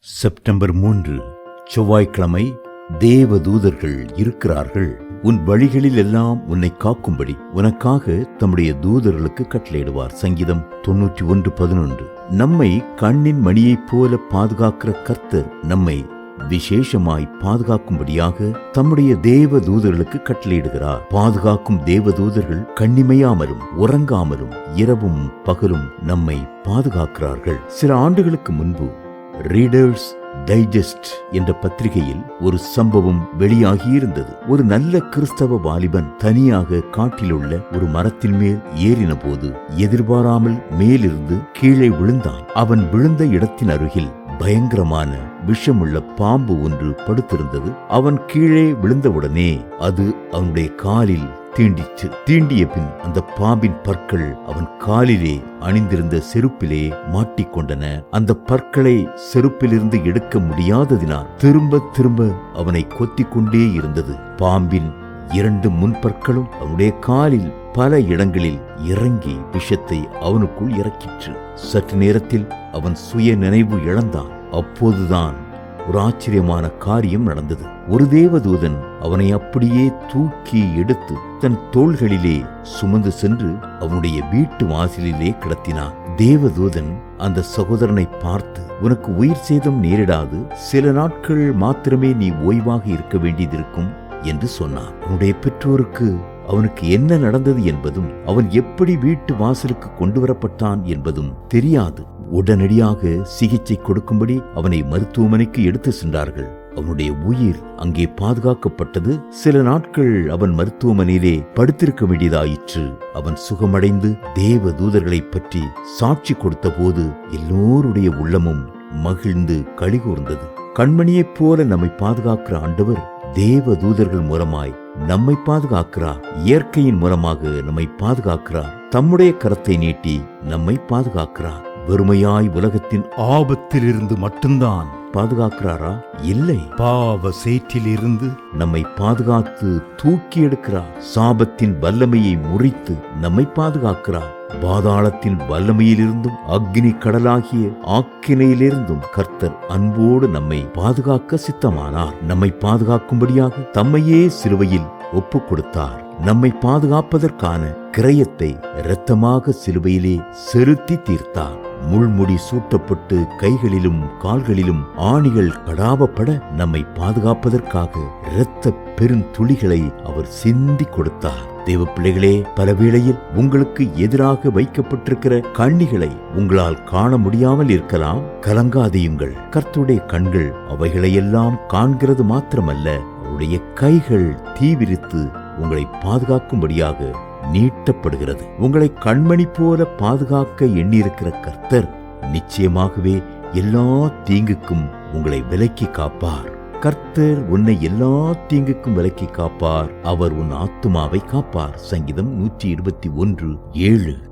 September மூன்று செவ்வாய்க்கிழமை தேவ தூதர்கள் இருக்கிறார்கள். உன் வழிகளில் எல்லாம் உன்னை காக்கும்படி உனக்காக தம்முடைய தூதர்களுக்கு கட்டளையிடுவார். சங்கீதம் தொன்னூற்றி ஒன்று பதினொன்று. நம்மை கண்ணின் மணியைப் போல பாதுகாக்கிற கர்த்தர் நம்மை விசேஷமாய் பாதுகாக்கும்படியாக தம்முடைய தேவ தூதர்களுக்கு கட்டளையிடுகிறார். பாதுகாக்கும் தேவ தூதர்கள் கண்ணிமையாமலும் உறங்காமலும் இரவும் பகலும் நம்மை பாதுகாக்கிறார்கள். சில ஆண்டுகளுக்கு முன்பு ரீடர்ஸ் டைஜஸ்ட் என்ற பத்திரிகையில் ஒரு சம்பவம் வெளியாகியிருந்தது. ஒரு நல்ல கிறிஸ்தவ வாலிபன் தனியாக காட்டிலுள்ள ஒரு மரத்தின் மேல் ஏறின போது எதிர்பாராமல் மேலிருந்து கீழே விழுந்தான். அவன் விழுந்த இடத்தின் அருகில் பயங்கரமான விஷமுள்ள பாம்பு ஒன்று படுத்திருந்தது. அவன் கீழே விழுந்தவுடனே அது அவனுடைய காலில் தீண்டிச்சு. தீண்டிய பின் அந்த பாம்பின் பற்கள் அவன் காலிலே அணிந்திருந்த செருப்பிலே மாட்டிக்கொண்டன. அந்த பற்களை செருப்பிலிருந்து எடுக்க முடியாததினால் திரும்ப திரும்ப அவனை கொத்திக் கொண்டே இருந்தது. பாம்பின் இரண்டு முன்பற்களும் அவனுடைய காலில் பல இடங்களில் இறங்கி விஷத்தை அவனுக்குள் இறக்கிற்று. சற்று நேரத்தில் அவன் சுய நினைவு இழந்தான். அப்போதுதான் ஒரு ஆச்சரியமான காரியம் நடந்தது. ஒரு தேவதூதன் அவனை அப்படியே தூக்கி எடுத்து தன் தோள்களிலே சுமந்து சென்று அவனுடைய வீட்டு வாசலிலே கிடத்தினான். தேவதூதன் அந்த சகோதரனை பார்த்து உனக்கு உயிர் சேதம் நேரிடாது. சில நாட்கள் மாத்திரமே நீ ஓய்வாக இருக்க வேண்டியதிருக்கும் என்று சொன்னான். அவனுடைய பெற்றோருக்கு அவனுக்கு என்ன நடந்தது என்பதும் அவன் எப்படி வீட்டு வாசலுக்கு கொண்டு வரப்பட்டான் என்பதும் தெரியாது. உடனடியாக சிகிச்சை கொடுக்கும்படி அவனை மருத்துவமனைக்கு எடுத்து சென்றார்கள். அவனுடைய உயிர் அங்கே பாதுகாக்கப்பட்டது. சில நாட்கள் அவன் மருத்துவமனையிலே படுத்திருக்க வேண்டியதாயிற்று. அவன் சுகமடைந்து தேவ தூதர்களை பற்றி சாட்சி கொடுத்த போது எல்லோருடைய உள்ளமும் மகிழ்ந்து கழிகூர்ந்தது. கண்மணியைப் போல நம்மை பாதுகாக்கிற ஆண்டவர் தேவ தூதர்கள் மூலமாய் நம்மை பாதுகாக்கிறார். இயற்கையின் மூலமாக நம்மை பாதுகாக்கிறார். தம்முடைய கரத்தை நீட்டி நம்மை பாதுகாக்கிறார். வெறுமையாய் உலகத்தின் ஆபத்திலிருந்து மட்டும்தான் பாதுகாக்கிறாரா? இல்லை. பாவ சேற்றிலிருந்து நம்மை பாதுகாத்து தூக்கி எடுக்கிறார். சாபத்தின் வல்லமையை முறித்து நம்மை பாதுகாக்கிறார். பாதாளத்தின் வல்லமையிலிருந்தும் அக்னி கடலாகிய ஆக்கினையிலிருந்தும் கர்த்தர் அன்போடு நம்மை பாதுகாக்க சித்தமானார். நம்மை பாதுகாக்கும்படியாக தம்மையே சிலுவையில் ஒப்புக் கொடுத்தார் நம்மை பாதுகாப்பதற்கான கிரயத்தை இரத்தமாக சிலுவையிலே செலுத்தி தீர்த்தார். முள்முடி சூட்டப்பட்டு கைகளிலும் கால்களிலும் ஆணிகள் கடாவப்பட நம்மை பாதுகாப்பதற்காக இரத்த பெருந்துளிகளை அவர் சிந்தி கொடுத்தார். தேவ பிள்ளைகளே பல வேளையில் உங்களுக்கு எதிராக வைக்கப்பட்டிருக்கிற கண்ணிகளை உங்களால் காண முடியாமல் இருக்கலாம். கலங்காதியுங்கள். கர்த்துடைய கண்கள் அவைகளையெல்லாம் காண்கிறது மாத்திரமல்ல அவருடைய கைகள் தீவிரித்து உங்களை பாதுகாக்கும்படியாக நீட்டப்படுகிறது. உங்களை கண்மணி போல பாதுகாக்க எண்ணியிருக்கிற கர்த்தர் நிச்சயமாகவே எல்லா தீங்குக்கும் உங்களை விலக்கி காப்பார். கர்த்தர் உன்னை எல்லா தீங்குக்கும் விலக்கி காப்பார். அவர் உன் ஆத்துமாவை காப்பார். சங்கீதம் நூற்றி இருபத்தி ஒன்று ஏழு.